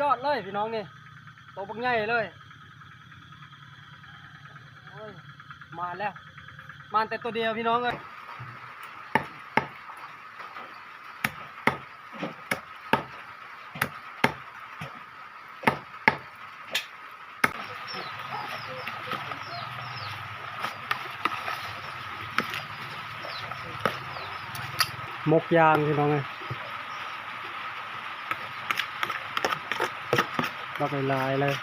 ยอดเลยพี่น้องนี่โตบักใหญ่เลยมาแล้ว มาแต่ตัวเดียวพี่น้องเอ้ยมกยางพี่น้องเอ้ย บักลายเลย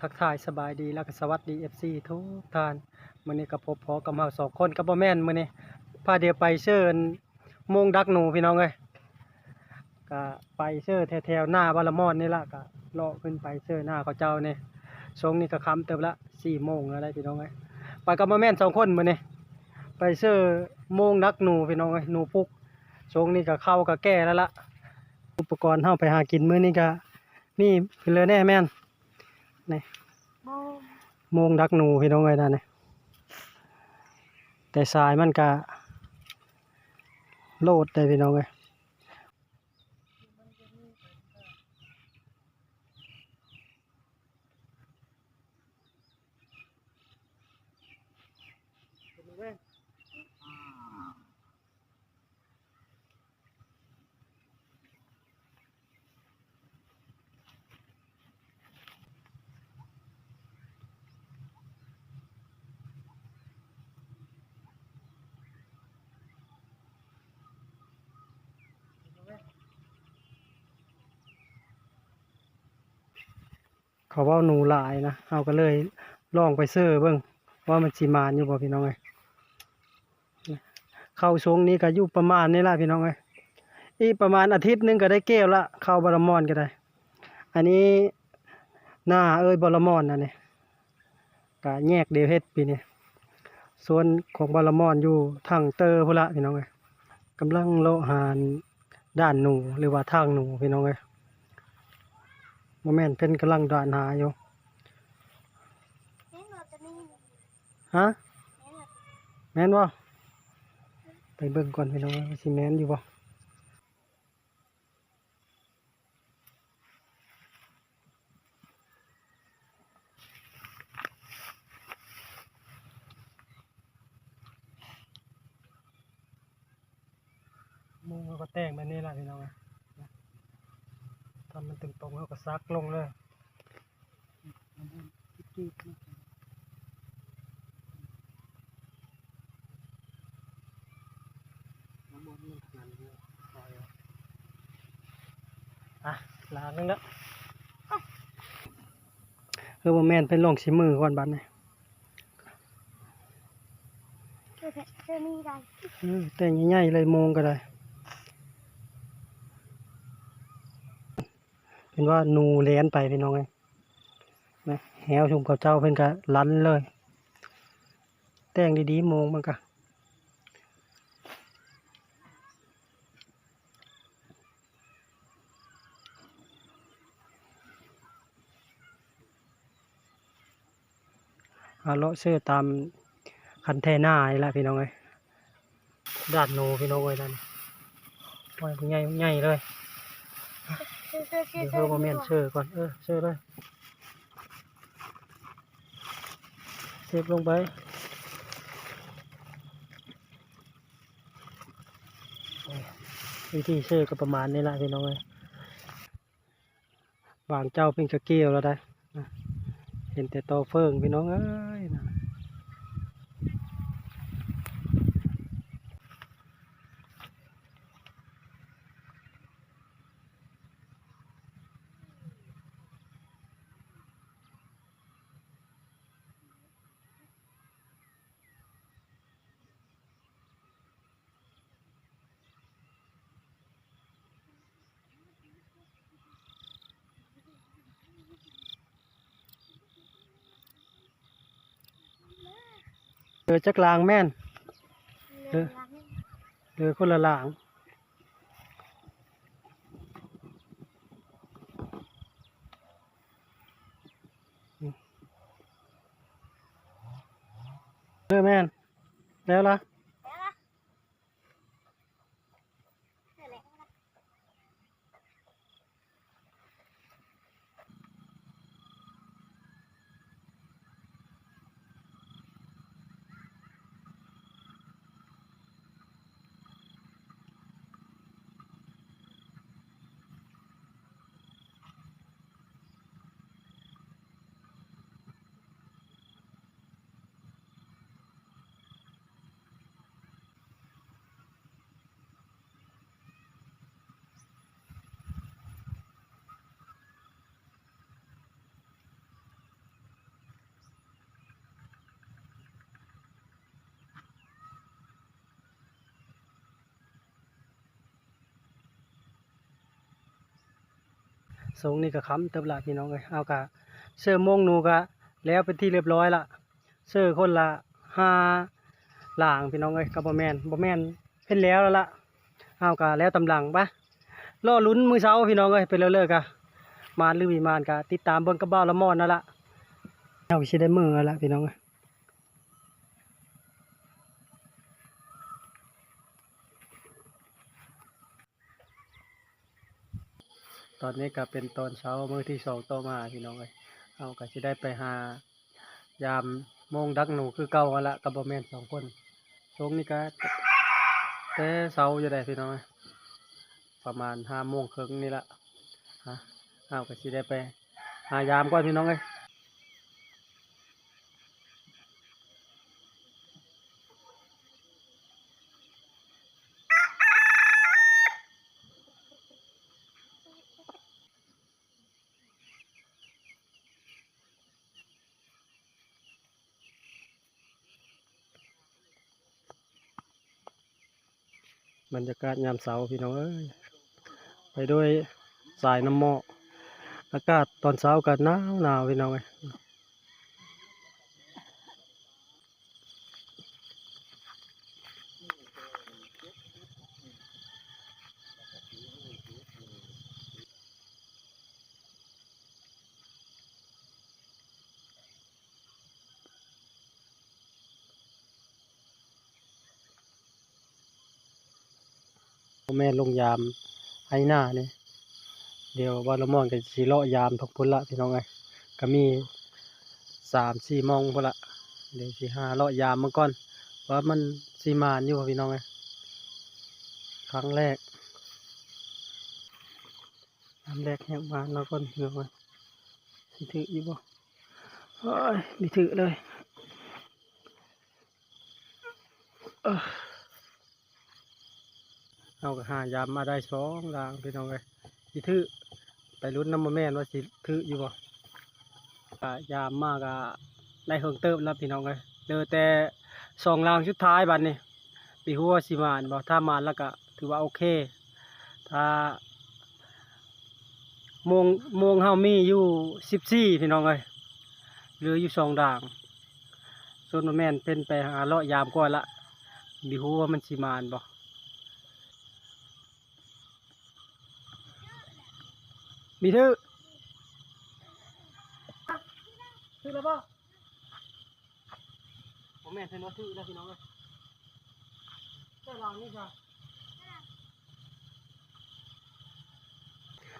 ทักทายสบายดีแล้วก็สวัสดีเอฟซีทุกท่านมื้อนี้ก็พบพอกับเฮาสองคนกับบ่แม่นมื้อนี้พาเดียวไปเชิญมงดักหนูพี่น้องเอ้ย ก็ไปเชิญแถวๆหน้าบารมอนนี่ละก็เลาะขึ้นไปเชิญหน้าเขาเจ้าเนี่ยชงนี้ก็ค่ำเติบละ4โมงแล้วได้พี่น้องเอ้ไปกับบ่แม่นสองคนมื้อนี้ไปเชิญมงดักหนูพี่น้องเอ้หนูพุกชงนี้ก็เข้าก็แก่แล้วล่ะอุปกรณ์เฮาไปหากินมื้อนี้ก็นี่คือเลยแน่แม่นนี่โบโมงดักหนูพี่น้องเอ้นั่นนี่แต่สายมันก็โลดได้พี่น้องเอ้ย เขาว่าหนูหลายนะเอาก็เลยลองไปเสื้อเบิ่งว่ามันสิมานอยู่บ่พี่น้องเอ้ยเข้าช่วงนี้ก็อยู่ประมาณนี้ละพี่น้องเอ้ยอีประมาณอาทิตย์นึงก็ได้แก้วละเข้าบารมอนก็ได้ อันนี้หน้าเอ้ยบารมอนนั่นนี่ก็แยกเดียวเฮ็ดปีนี้ส่วนของบารมอนอยู่ทางเตอร์พุละพี่น้องเอ้ยกำลังโลหานด้านหนูหรือว่าทางหนูพี่น้องเอ้ย โมแม่นเป็นกำลังด่านหาอยู่แม่เราจะนี่ฮะแม่เราแม่นบ่ไปเบิ่งก่อนพี่น้องว่าสิแม่นอยู่บ่มุงเขาก็แต่งแบบนี้ล่ะพี่น้องอะทำมันตึงตรงๆเขาก็ ซักลงเลยจี๊ดๆน้ำมันมันขนาดนี้ลอยเอาอะลานึงแล้วเออบ่แม่นเป็นลองชิมือก่อนบัดนี้จะจะนี่ได้เออแต่งใหญ่ๆเลยโมงก็ได้ เป็นว่านูเลี้ยนไปพี่น้องไงนะแหวชุมกับเจ้าเพิ่นก็ลันเลย แต่งดีๆโมงมันก็เอาเลาะเสื้อตามคันแทน้านี่แหละพี่น้องเอ้ยด้านโนพี่น้องเอ้ยนั่นโอ้ยใหญ่ใหญ่เลย ชื่อเชื่อชื่เดี๋ยวเชื่เพิ่มแมนเชื่อก่อนเออเชื่อเลยเซฟลงไปวิธีเชื่อก็ประมาณนี้แหละพี่น้องเอ้ยวางเจ้าเป็นกระเกี้ยวแล้วได้เห็นแต่โตอเฟิงพี่น้องเอ้ยนะ ลือจักลางแม่นเหลือเหลือคนละลางเออแม่นแล้วล่ะ ทรงนี่ก็ค้ำเติบละพี่น้องเอ้ยเอากะเสื้อโมงหนูกะแล้วเป็นที่เรียบร้อยละเสื้อคนละห้าหลางพี่น้องเอ้ยก็บ่แมนบ่แมนเพิ่นแล้วแล้วล่ะเอากะแล้วตำหลังปะรอลุ้นมือเช้าพี่น้องเอ้ยเป็นแล้วเลิกกะมานหรือวิมานกะติดตามเบิ่งกับบ้าละมอนนั่นละเอาสิได้มือแล้วล่ะพี่น้องเอ้ย ตอนนี้ก็เป็นตอนเช้ามื้อที่สองต่อมาพี่น้องเอ้ยเอาก็จะได้ไปหายามโมงดักหนูคือเก่าละกับ่แม่นสองคนช่วงนี่ก็แต่เช้าอยู่ได้พี่น้องเอ้ยประมาณห้าโมงครึ่งนี่ละฮะเอาก็จะได้ไปหายามก่อนพี่น้องเอ้ย บรรยากาศยามเสาร์พี่น้องเอ้ยไปด้วยสายน้ำหมอกอากาศตอนเช้าก็หนาวหนาวพี่น้องเอ้ย แม่ลงยามให้หน้านี่เดี๋ยววันละมอนก็สิเลาะยามทุกพุ่นละพี่น้องเอ้ยก็มีสามสี่โมงพุ่นละเดี๋ยวสิหาเลาะยามมาก่อนว่ามันสีมานอยู่พี่น้องเอ้ยครั้งแรกครั้งแรกแหกมานแล้วก่อนพี่น้องเอ้ยสิถืออยู่บ่โอ้ยมีถือเลยเออ เอาก็หายามมาได้สองลางพี่น้องเอ้ยสิถือไปลุ้นน้ำมาแม่นว่าสิถืออยู่บ่ยามมากก็ได้เฮิงเติบแล้วพี่น้องเอ้ยเหลือแต่สองรางสุดท้ายบัดนี้ปีหัวสิมานบ่ถ้ามานแล้วก็ถือว่าโอเค ถ้าโมงโมงเฮามีอยู่สิบสี่พี่น้องเอ้ยเหลืออยู่สองด่างส่วนบ่แม่นเป็นไปหาเลาะยามก่อนละบิฮูว่ามันสิมานบ่ มีถือถือแล้วบ่ผมแม่นเป็นว่าถือแล้วพี่น้องเอ้ยได้ลางนี่จ้ะ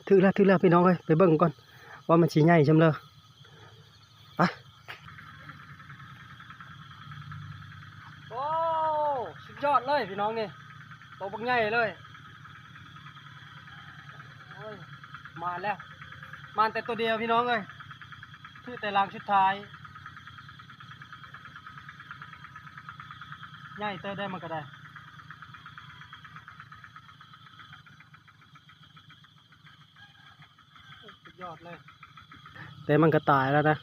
ถือแล้วถือแล้วพี่น้องเอ้ยไปเบิ่งก่อนว่ามันสิใหญ่จำเลยไปโอ้สุดยอดเลยพี่น้องนี่โตบักใหญ่เลยโอ้ย มาแล้วมาแต่ตัวเดียวพี่น้องเอ้ยถือแต่ลางชุดท้ายใหญ่เตอได้มันก็ได้ยอดเลย แต่มันก็ตายแล้วนะ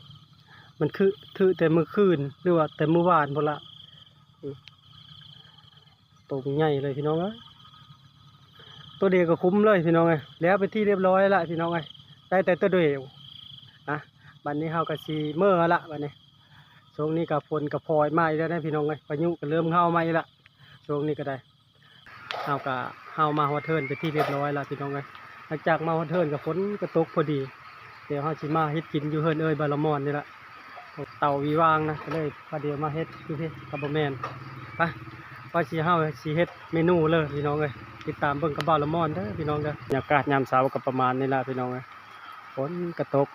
มันคือถือแต่มือคืนหรือว่าแต่มือวานพอละตัวมันใหญ่เลยพี่น้องเอ้ย ตัวเดียวก็คุ้มเลยพี่น้องเอ้ยแล้วไปที่เรียบร้อยล้วพี่น้องเอ้ยได้แต่ตัวเดียวอะบัดนนี้เฮาก็สีเมื่อละบัดนี้ช่วงนี้กับฝนกับพลอยมาอีกแล้วนะพี่น้องเลยพายุก็เริ่มเข้ามาละช่วงนี้ก็ได้เฮาก็เฮามาฮอดเทิร์นไปที่เรียบร้อยล้วพี่น้องเลยหลังจากมาฮอดเทิร์นกับฝนก็ตกพอดี เดี๋ยวเฮาสิมาเฮ็ดกินอยู่เฮิร์นเอ้ยบาลมอนนี่ละเต่าวีวางนะก็เลยพาเดียวมาเฮ็ดอยู่พี่กับบ่แมนพาไปว่าสิเฮาสิเฮ็ดเมนูเลยพี่น้องเอ้ย ติดตามเบิ่งกับบ่าละมอนเด้อพี่น้องเด้อบรรยากาศยามเช้าก็ประมาณนี้ละพี่น้องเอฝนกระตก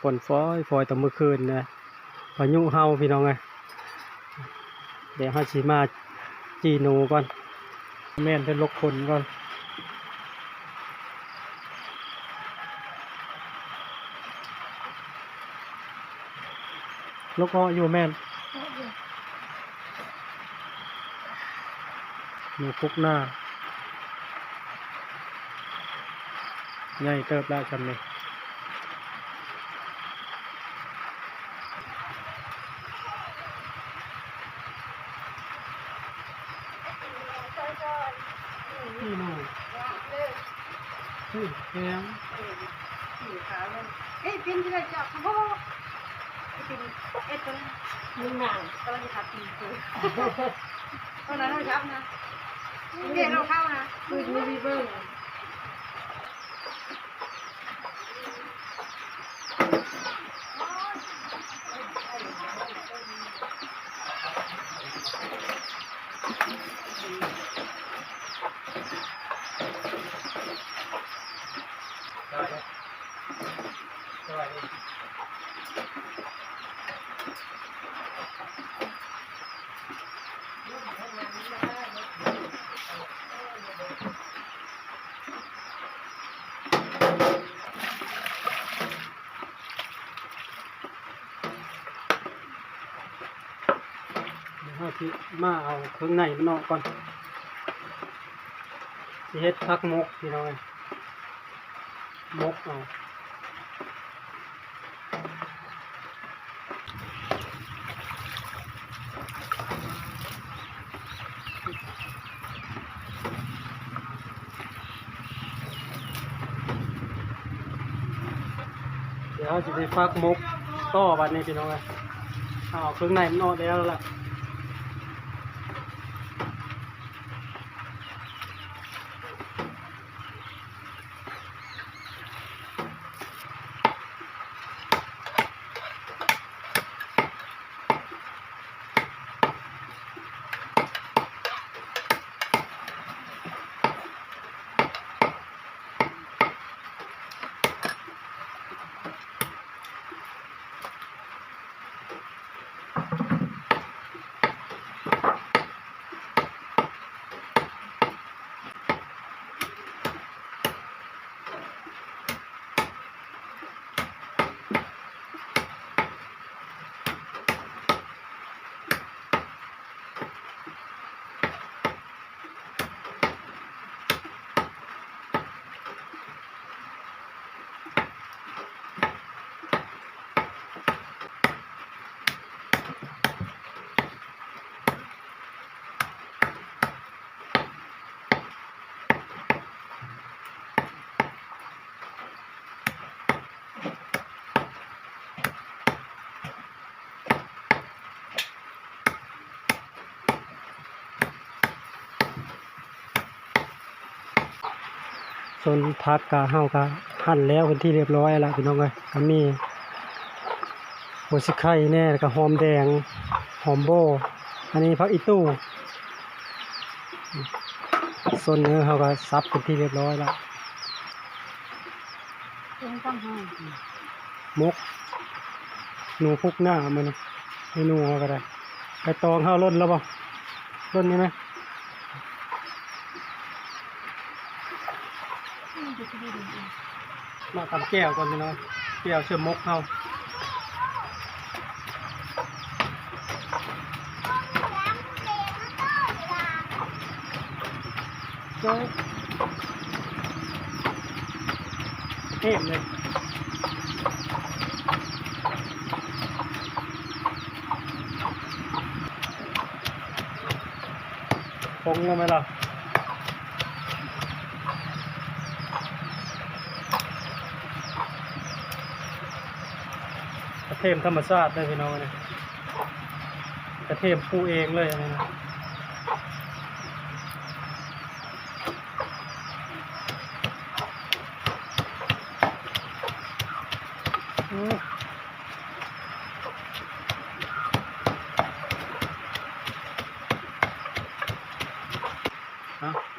ฝนฟ้อยฟอยตอนมื้อคืนนะพายุเฮาพี่น้องเอเดี๋ยวเฮาสิมาจีนูก่อน แม่นเป็นลกคนก่อนลูกอ้ออยู่แม่น อยู่คุกหน้า ใหญ่เติบได้จำเลยนี่หนูนี่แข็งเอ้ยเป็นที่ไหนจับพ่อเป็นเอ็ดเป็นมึงหนังกำลังจะขับตีกูตอนนั้นเราชับนะ เรียกเราเข้านะคือมีบีเบิ้ง มาเอาเครื่องในมันออกก่อนสิเฮ็ดพักมกพี่น้อยมกเอาเดี๋ยวจะไปฟักมกต่อบัดนี้พี่น้องเอาเครื่องในมันออกแล้วล่ะ ส่วนผักกะเฮากะหั่นแล้วเป็นที่เรียบร้อยแล้วพี่น้องเอ้ยก็มีหัวสิไข่แน่แล้วก็หอมแดงหอมโบ อันนี้ผักอีตู้ส่วนเนื้อเฮาก็ซับเป็นที่เรียบร้อยแล้วมกหนูพุกหน้ามันเมนูเฮาก็ได้ไปตองเฮาล้นแล้วบ่ล้นนี่ไหม มาทำแก้วก่อนพี่น้องแก้วเชื่อมมกเฮาโจ๊กเทพเลยปงลงไหมล่ะ เทีมธรรมชาติได้พี่น้องนะกระเทียมปูเองเลยนะ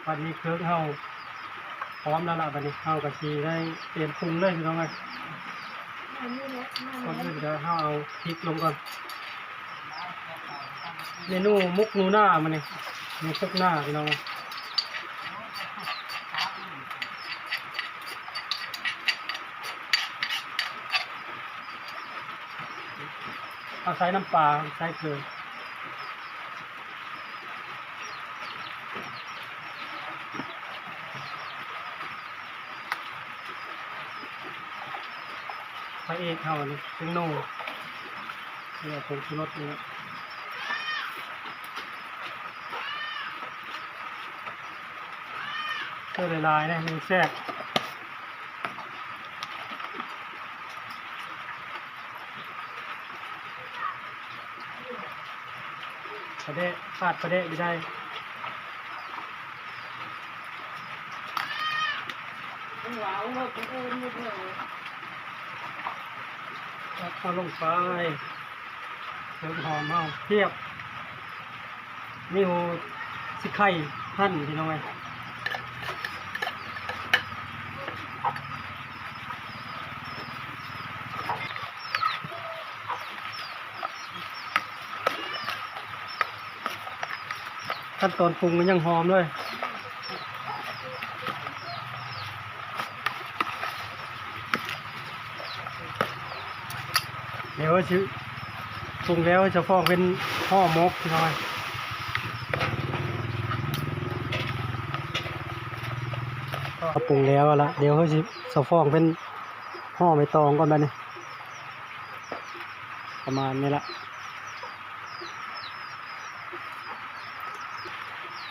วันนี้เครื่องเข้าพร้อมแล้วล่ะวันนี้เข้ากะชีได้เตรียมปรุงเลยพี่น้องไง อันนี้เนี่ยก่อนอื่นเดี๋ยวเราเอาพริกลงก่อนเมนูมุกนูหน้ามันนี่มุกซุกหน้าพี่น้องเอ้ยเอาใส่น้ำปลาใส่เกลือ เอกเขานี่เป็นโน่เนี่ยผงชูรสนี่นะเพื่อละลายนะมันแซ่บประเดะขาดประเดะไม่ได้ว้าวหมดเออหมดเลย แล้วก็ลงไปเติมหอมเอาเทียบนี่โหสิไข่ท่านพี่น้องไงขั้นตอนปรุงมันยังหอมเลย เดี๋ยวจะปรุงแล้วจะฟอกเป็นห่อหมกพี่น้อยก็ปรุงแล้วละเดี๋ยวเขาจะจะฟองเป็นห่อใบตองก่อนไปนี่ประมาณนี้ละ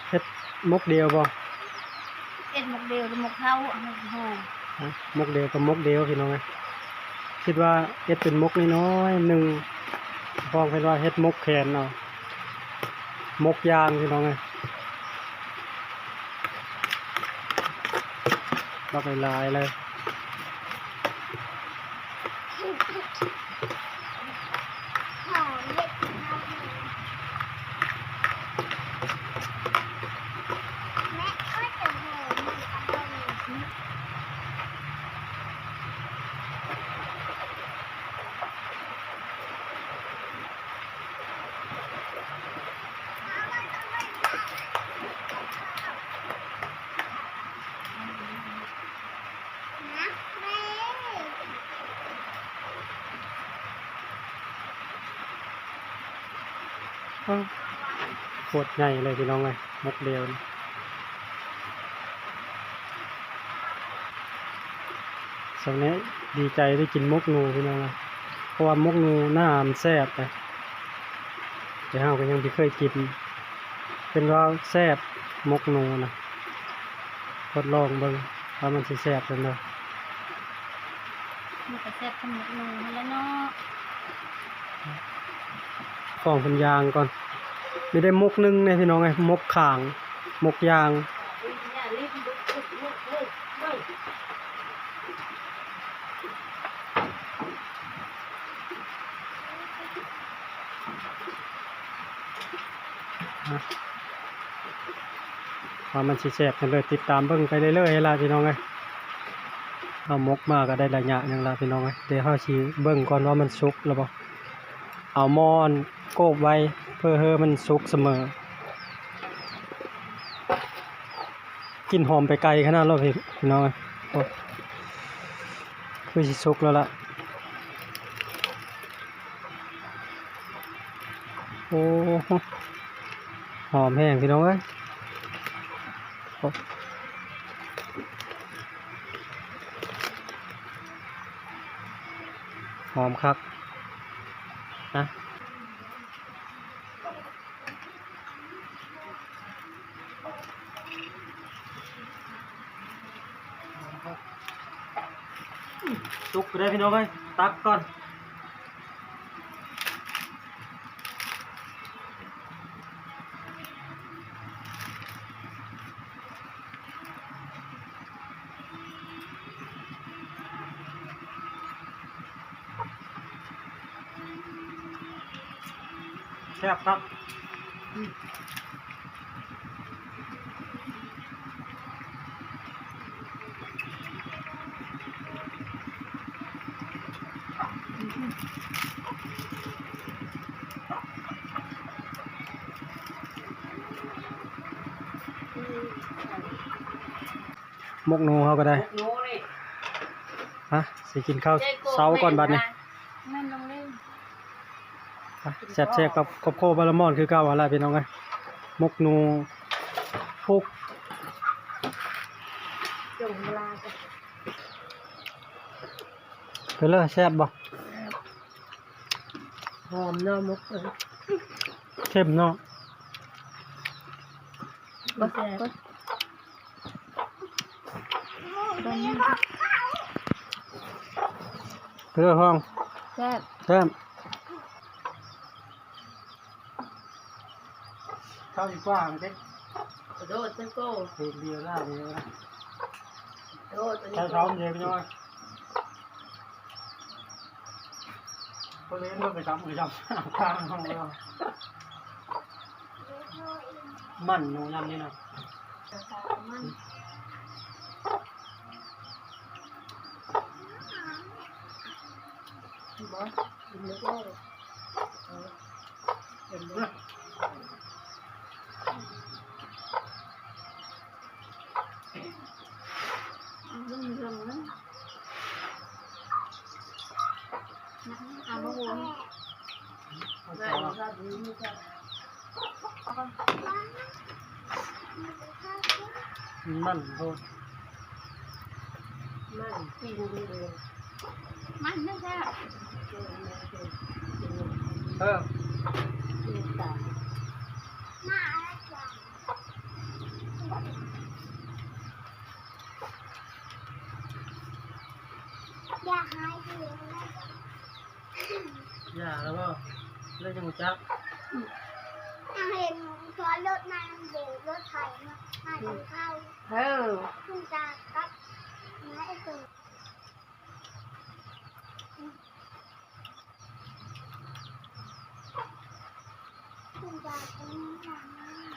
เฮ็ดมกเดียวบ่เอ็ดหมกเดียวหรือหมกเท้าอะหมกหอมฮะมกเดียวกับมกเดียวพี่น้องไง คิดว่าเฮ็ดเป็นมกน้อยๆหนึ่งฟองเป็นว่าเฮ็ดมกแขนเนาะมกยางพี่น้องไงรักหลายเลย อ้าวโค ตรใหญ่เลยพี่น้องเลยมกเดียวนี่สำนี้ดีใจได้กินมกงูพี่น้องเลยเพราะว่ามกงูหน้ามันแซ่บเลยแต่เราก็ยังไม่เคยกิน เป็นว่าแซ่บมกงูนะทดลองเบิ่งว่ามันสิแซ่บจังเลยมันก็แซ่บขนมนูนแล้วเนาะฟองเป็นยางก่อนไม่ได้มกหนึงเนี่ยพี่น้องไงมกข่าง มกยาง ความมันสิแสบกันเลยติดตามเบิ่งไปเรื่อยๆล่ะพี่น้องเอ้ยเอามกมาก็ได้ระยะหนึงล่ะพี่น้องเอ้ยเดี๋ยวเฮาสิเบิ่งก่อนว่ามันสุกแล้วบ่เอาหมอน โกบไว้เพื่อให้มันสุกเสมอ กินหอมไปไกลขนาดแล้วพี่น้องเอ้ยคือสิสุกแล้วล่ะ โอ้หอมแห้งพี่น้องเอ้ยหอมครับนะ สุกเลยพี่น้องเอ้ยตักก่อนแซ่บครับ กหนูเขาก็ได้โน้นี่ฮะสิกินข้าวเช้าก่อนบัดนี้แม่นต้องเล่นแซ่บแซ่บกับกับโคบาลามอนคือเก่าอะไรพี่น้องไงมกหนูพุกจงเวลาจะไปเลยแซ่บบ่หอมเนาะมุกเออเข้มเนาะบ่แซ่บ ไปเลยห้องแซ่บแซ่บข้าวอีกกว้างเด็กกระโดดเต้นโก้เพลงเดียวล่าเดียวนะกระโดดตัวนี้ใช้ซ้อมเดียวพี่น้อยคนเล่นก็ไปซ้ำไปซ้ำข้างห้องเรามันหนูนำนี่นะมัน บ่กินแล้วก็เออเห็นบ่เอาเรื่องเรื่อง นั้นเอามาวนได้ครับดีนี่ครับมันโทษมันปีนดีเลย มันไม่ ใช่ไปเลยอย่าแล้วก็เล่นยังจักถ้าวรถไถมามาถึงเข้าเฮ้อคุณ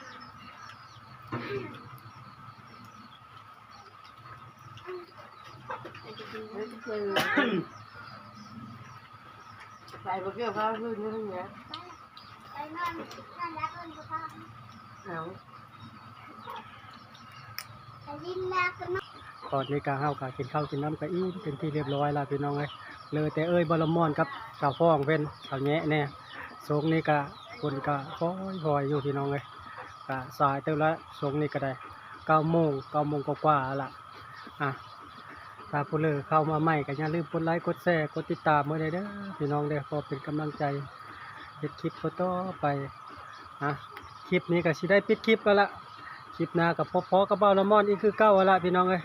ตากับน้าไอ้ตัวคุณตาเป็นหลังเฮ้ยเจอใส่บะเกียวข้าวขึ้นนี่ไงไปนอนนอนรับเงินกับพ่อเอาไปดิ้นแล้วก็นอนก่อนในการเฮากากินข้าวกินน้ำกะอิ่มเป็นที่เรียบร้อยแล้วพี่น้องเอ้ยเลยแต่เอ้ยบอลมอนกับสาวฟ้องเป็นสาวแงะเนี่ยทรงนี้กะ คนกะคอยคอยอยู่พี่น้องเอ้ยกะสายเต็มแล้วงนี้ก็ได้เก้าโมงเก้าโมงกว่าๆละอะถ้าผู้เลอเข้ามาใหม่ก็อย่าลืมกดไลค์กดแชร์กดติดตามเมื่อใดเด้อพี่น้องเด้อพอเป็นกำลังใจเฮ็ดคลิปต่อไปอะคลิปนี้ก็สิได้ปิดคลิปกันละคลิปหน้ากับพบพอกับเบ้าละมอนอีกคือเก้าละพี่น้องเอ้ย